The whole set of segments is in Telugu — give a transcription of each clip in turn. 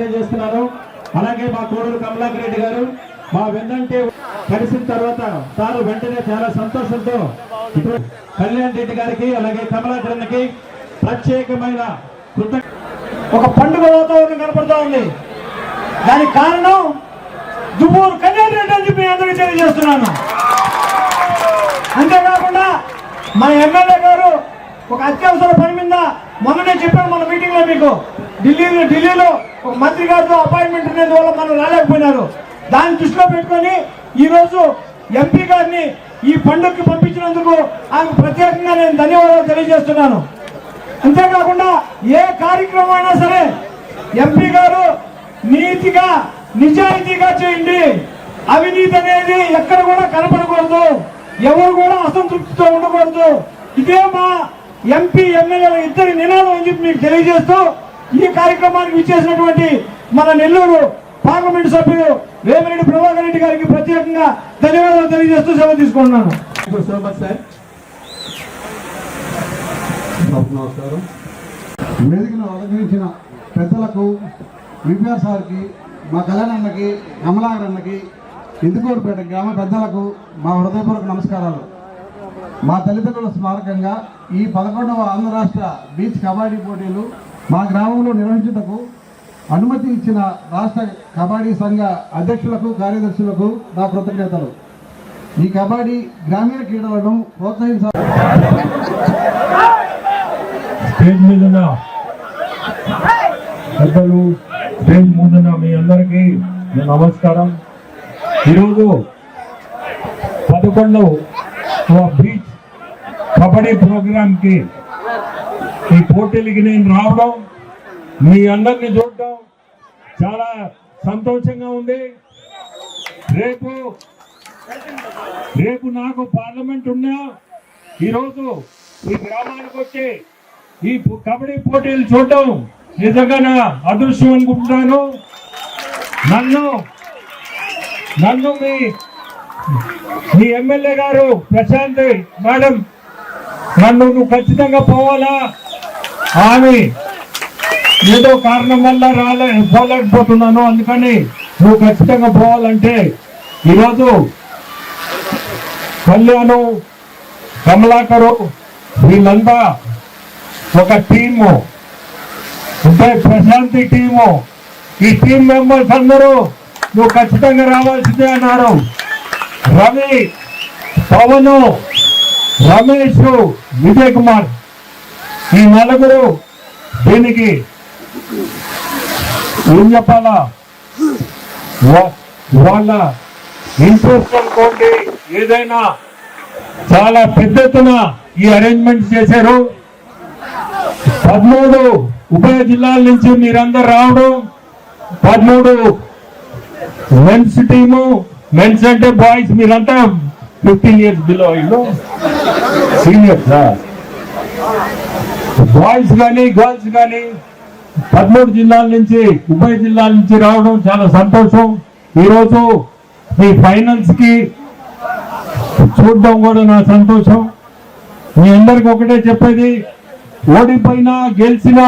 తెలియజేస్తున్నాను అలాగే మా కోడూరు కమలాకర్ రెడ్డి గారు మా వెన్నంటే కలిసిన తర్వాత తాను వెంటనే చాలా సంతోషంతో కళ్యాణ్ రెడ్డి గారికి అలాగే కమలాకరణకి ప్రత్యేకమైన ఒక పండుగ వాతావరణం కనపడతా ఉంది. దానికి కారణం దువ్వూరు కళ్యాణ్ రెడ్డి అని చెప్పి అందరికీ తెలియజేస్తున్నాను. అంతేకాకుండా మా ఎమ్మెల్యే గారు ఒక అత్యవసర పని మీద మొన్ననే చెప్పాను మన మీటింగ్లో మీకు. ఢిల్లీలో ఢిల్లీలో ఒక మంత్రి గారితో అపాయింట్మెంట్ ఉండేది వల్ల మనం రాలేకపోయినారు. దాన్ని దృష్టిలో పెట్టుకొని ఈరోజు ఎంపీ గారిని ఈ పండుగకి పంపించినందుకు ఆమెకు ప్రత్యేకంగా నేను ధన్యవాదాలు తెలియజేస్తున్నాను. అంతేకాకుండా ఏ కార్యక్రమం అయినా సరే ఎంపీ గారు నీతిగా నిజాయితీగా చేయండి. అవినీతి అనేది ఎక్కడ కూడా కనపడకూడదు. ఎవరు కూడా అసంతృప్తితో ఉండకూడదు. ఇదే మా ఎంపీ ఎమ్మెల్యేల ఇద్దరి నినాదం అని చెప్పి మీకు తెలియజేస్తూ ఈ కార్యక్రమానికి విచ్చేసినటువంటి మన నెల్లూరు పార్లమెంట్ సభ్యులు వేమిరెడ్డి ప్రభాకర్ రెడ్డి గారికి ప్రత్యేకంగా ధన్యవాదాలు తెలియజేస్తూ సెలవు తీసుకుంటున్నాను. నమస్కారం. వేదికను అలంకరించిన పెద్దలకు విపిఆర్ సార్కి మా కళ్యాణ్ అన్నకి కమలాకర్ అన్నకి ఇందుకూరుపేట గ్రామ పెద్దలకు మా హృదయపూర్వక నమస్కారాలు. మా తల్లిదండ్రుల స్మారకంగా ఈ పదకొండవ ఆంధ్ర రాష్ట్ర బీచ్ కబడ్డీ పోటీలు మా గ్రామంలో నిర్వహించుటకు అనుమతి ఇచ్చిన రాష్ట్ర కబడ్డీ సంఘ అధ్యక్షులకు కార్యదర్శులకు నా కృతజ్ఞతలు. ఈ కబడ్డీ గ్రామీణ క్రీడలను ప్రోత్సహించాలి. స్టేజ్ మీద పెద్దలు స్టేజ్ ముందున్న మీ అందరికీ నమస్కారం. ఈరోజు పదకొండు బీచ్ కబడ్డీ ప్రోగ్రాంకి ఈ పోటీలకి నేను రావడం మీ అందరిని చూడటం చాలా సంతోషంగా ఉంది. రేపు రేపు నాకు పార్లమెంట్ ఉన్నా ఈరోజు ఈ గ్రామానికి వచ్చి ఈ కబడ్డీ పోటీలు చూడటం నిజంగా నా అదృష్టం అనుకుంటున్నాను. నన్ను నన్ను మీ మీ ఎమ్మెల్యే గారు ప్రశాంత్ మేడం నన్ను నువ్వు ఖచ్చితంగా పోవాలా? ఆమె ఏదో కారణం వల్ల రాలే పోలేకపోతున్నాను. అందుకని నువ్వు ఖచ్చితంగా పోవాలంటే ఈరోజు కళ్యాణు కమలాకరు వీళ్ళంతా ఒక టీము. అంటే ప్రశాంతి టీము. ఈ టీం మెంబర్స్ అందరూ నువ్వు ఖచ్చితంగా రావాల్సిందే అన్నారు. రవి పవన్ రమేష్ విజయ్ కుమార్. ఈ నలుగురు దీనికి? ఏం చెప్పాలా వా- వాళ్ళ ఇంట్రెస్ట్ అనుకోండి ఏదైనా చాలా పెద్ద ఎత్తున ఈ అరేంజ్మెంట్స్ చేశారు. పదమూడు ఉభయ జిల్లాల నుంచి మీరందరు రావడం పదమూడు మెన్స్ టీము మెన్స్ అంటే బాయ్స్ మీరంతా ఫిఫ్టీన్ ఇయర్స్ బిలో ఇల్లు సీనియర్స్ బాయ్స్ కానీ గర్ల్స్ కానీ పదమూడు జిల్లాల నుంచి ఉభయ జిల్లాల నుంచి రావడం చాలా సంతోషం. ఈరోజు మీ ఫైనల్స్కి చూడడం కూడా నా సంతోషం. మీ అందరికి ఒకటే చెప్పేది ఓడిపోయినా గెలిచినా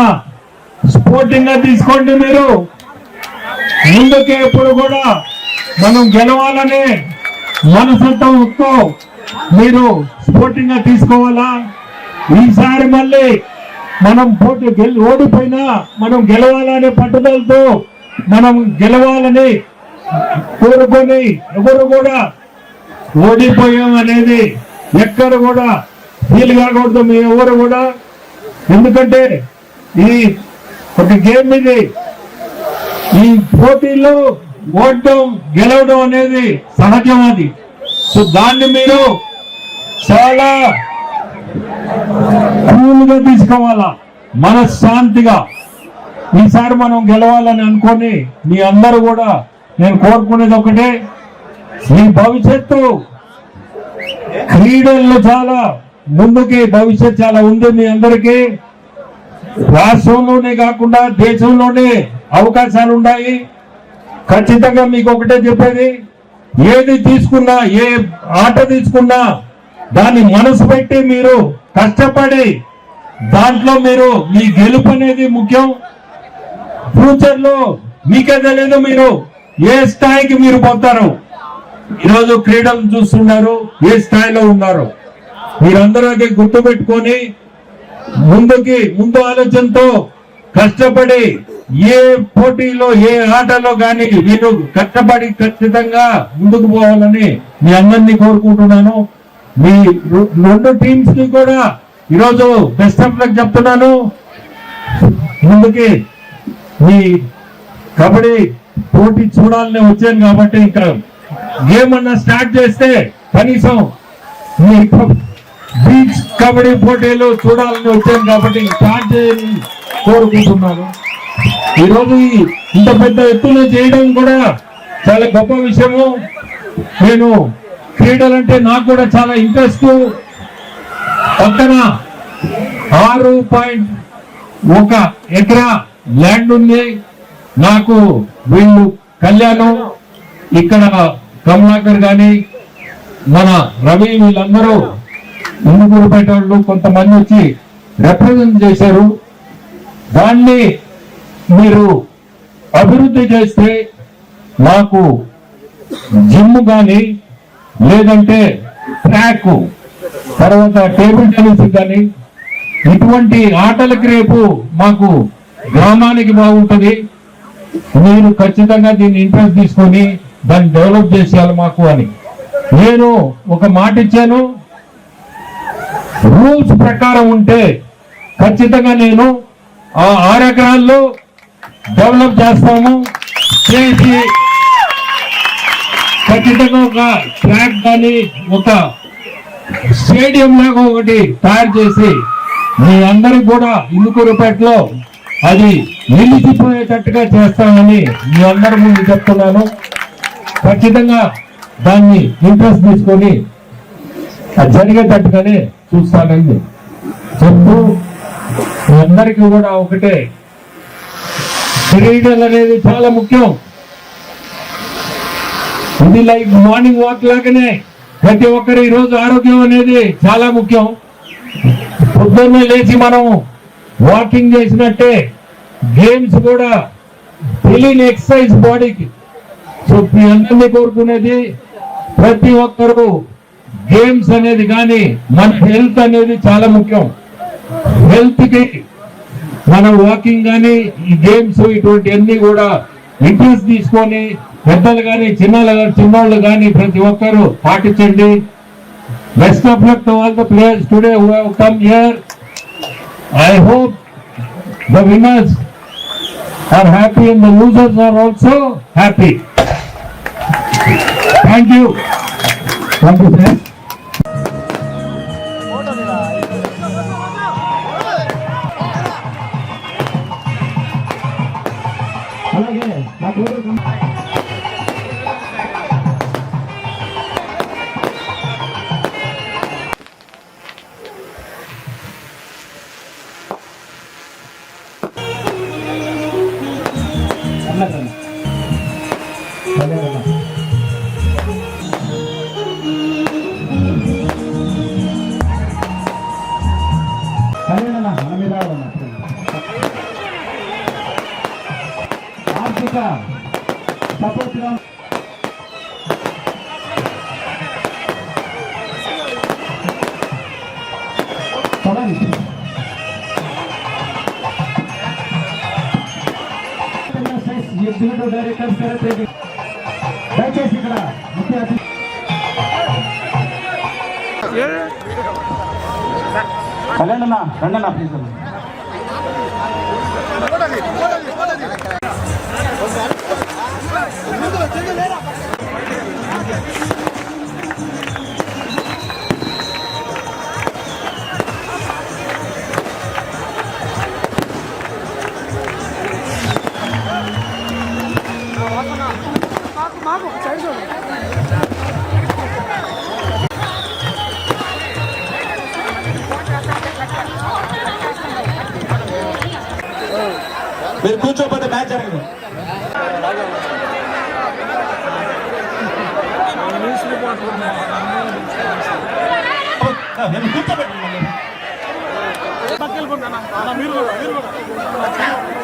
స్పోర్టింగ్గా తీసుకోండి మీరు. ముందుకే ఎప్పుడు కూడా మనం గెలవాలనే మనసంతో మీరు స్పోర్టింగ్గా తీసుకోవాలా? ఈసారి మళ్ళీ మనం పోటీ గెలి ఓడిపోయినా మనం గెలవాలనే పట్టుదలతో మనం గెలవాలని కోరుకొని ఎవరు కూడా ఓడిపోయాం అనేది ఎక్కడ కూడా ఫీల్ కాకూడదు. మీ ఎవరు కూడా ఎందుకంటే ఈ ఒక గేమ్ ఇది. ఈ పోటీలో ఓడటం గెలవడం అనేది సహజం అది. సో దాన్ని మీరు చాలా కూల్గా తీసుకోవాలా? మనశ్శాంతిగా. ఈసారి మనం గెలవాలని అనుకొని మీ అందరూ కూడా నేను కోరుకునేది ఒకటే మీ భవిష్యత్తు క్రీడల్లో చాలా ముందుకి భవిష్యత్ చాలా ఉంది మీ అందరికీ. రాష్ట్రంలోనే కాకుండా దేశంలోనే అవకాశాలు ఉన్నాయి. ఖచ్చితంగా మీకు ఒకటే చెప్పేది ఏది తీసుకున్నా ఏ ఆట తీసుకున్నా దాన్ని మనసు పెట్టి మీరు కష్టపడి దాంట్లో మీరు మీ గెలుపు అనేది ముఖ్యం. ఫ్యూచర్లో మీకే తెలియదు మీరు ఏ స్థాయికి మీరు పోతారు. ఈరోజు క్రీడలు చూస్తున్నారు ఏ స్థాయిలో ఉన్నారు. మీరందరూ గుర్తు పెట్టుకొని ముందుకి ముందు ఆలోచనతో కష్టపడి ఏ పోటీలో ఏ ఆటలో కానీ మీరు కష్టపడి ఖచ్చితంగా ముందుకు పోవాలని మీ అందరినీ కోరుకుంటున్నాను. మీ రెండు టీమ్స్ని కూడా ఈరోజు బెస్ట్ ఆఫ్ లక్ చెప్తున్నాను. ముందుకి మీ కబడ్డీ పోటీ చూడాలని వచ్చాను కాబట్టి ఇంకా గేమ్ అన్నా స్టార్ట్ చేస్తే కనీసం మీ బీచ్ కబడ్డీ పోటీలు చూడాలని వచ్చాను కాబట్టి స్టార్ట్ చేయాలని కోరుకుంటున్నాను. ఈరోజు ఈ ఇంత పెద్ద ఎత్తున చేయడం కూడా చాలా గొప్ప విషయము. నేను క్రీడలంటే నాకు కూడా చాలా ఇంట్రెస్ట్. పక్కన ఆరు పాయింట్ ఒక ఎకరా ల్యాండ్ ఉంది. నాకు వీళ్ళు కళ్యాణం ఇక్కడ కమలాకర్ కానీ మన రవి వీళ్ళందరూ ఇందుకూరుపేట వాళ్ళు కొంతమంది వచ్చి రిప్రజెంట్ చేశారు. దాన్ని మీరు అభివృద్ధి చేస్తే నాకు జిమ్ కానీ లేదంటే ట్రాక్ తర్వాత టేబుల్ టెన్నిస్ కానీ ఇటువంటి ఆటలకి రేపు మాకు గ్రామానికి బాగుంటుంది. మీరు ఖచ్చితంగా దీన్ని ఇంట్రెస్ట్ తీసుకొని దాన్ని డెవలప్ చేసేయాలి మాకు అని. నేను ఒక మాట ఇచ్చాను. రూల్స్ ప్రకారం ఉంటే ఖచ్చితంగా నేను ఆ ఆరు ఎకరాల్లో డెవలప్ చేస్తాము. చేసి ఖచ్చితంగా ఒక ట్రాక్ కానీ ఒక స్టేడియం లాగా ఒకటి తయారు చేసి మీ అందరికి కూడా ఇందుకూరుపేటలో అది నిలిచిపోయేటట్టుగా చేస్తామని మీ అందరి ముందు చెప్తున్నాను. ఖచ్చితంగా దాన్ని ఇంట్రెస్ట్ తీసుకొని అది జరిగేటట్టుగానే చూస్తానండి. చెప్తూ మీ అందరికీ కూడా ఒకటే క్రీడలు అనేది చాలా ముఖ్యం. ఇది లైక్ మార్నింగ్ వాక్ లాగానే ప్రతి ఒక్కరు ఈరోజు ఆరోగ్యం అనేది చాలా ముఖ్యం. పొద్దున్నే లేచి మనం వాకింగ్ చేసినట్టే గేమ్స్ కూడా తెలియని ఎక్సర్సైజ్ బాడీకి. సో మీ అందరినీ కోరుకునేది ప్రతి ఒక్కరు గేమ్స్ అనేది కానీ మన హెల్త్ అనేది చాలా ముఖ్యం. హెల్త్ మనం వాకింగ్ కానీ ఈ గేమ్స్ ఇటువంటి అన్ని కూడా ఇంట్రెస్ట్ తీసుకొని పెద్దలు కానీ చిన్నలు కానీ చిన్నోళ్ళు కానీ ప్రతి ఒక్కరూ పాటించండి. Best of luck to all the players today who have come here I hope the winners are happy and the losers are also happy thank you thank you sir executive director secretary దయచేసి ఇక్కడ ముఖ్య అతిథి కళ్యాణ్ అన్న రండి అన్న ప్లీజ్ అన్న. నేను కూడా మీరు కూడా.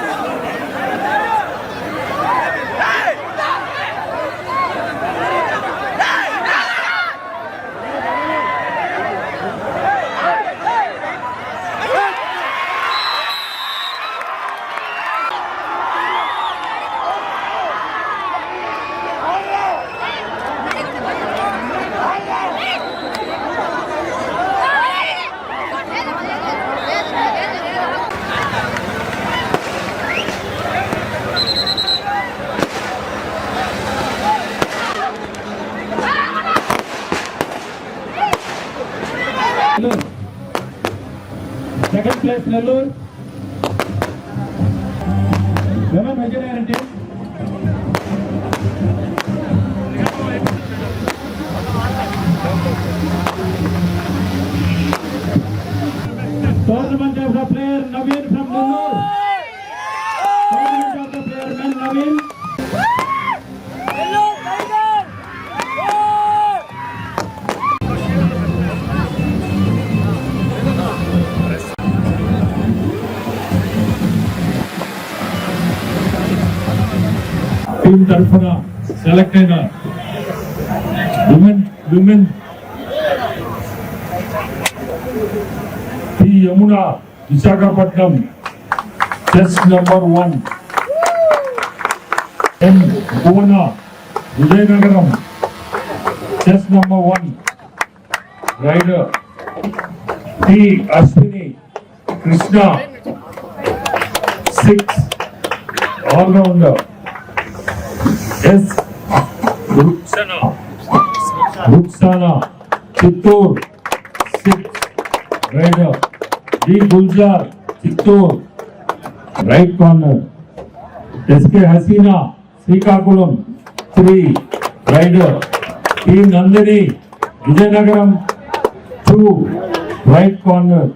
నెల్లూరు. ఎవరు మెజరారంటే tournament of the player Naveen from team తరఫున సెలెక్ట్ అయిన women women T Yamuna Visakhapatnam chess number one M Bhuvana Vizianagaram chess number one raider T Ashwini Krishna. Six allrounder S Ruksana Ruksana Chittoor six raider D Gulzar Chittoor right corner SK Haseena Srikakulam three raider T Nandini Vizianagaram two right corner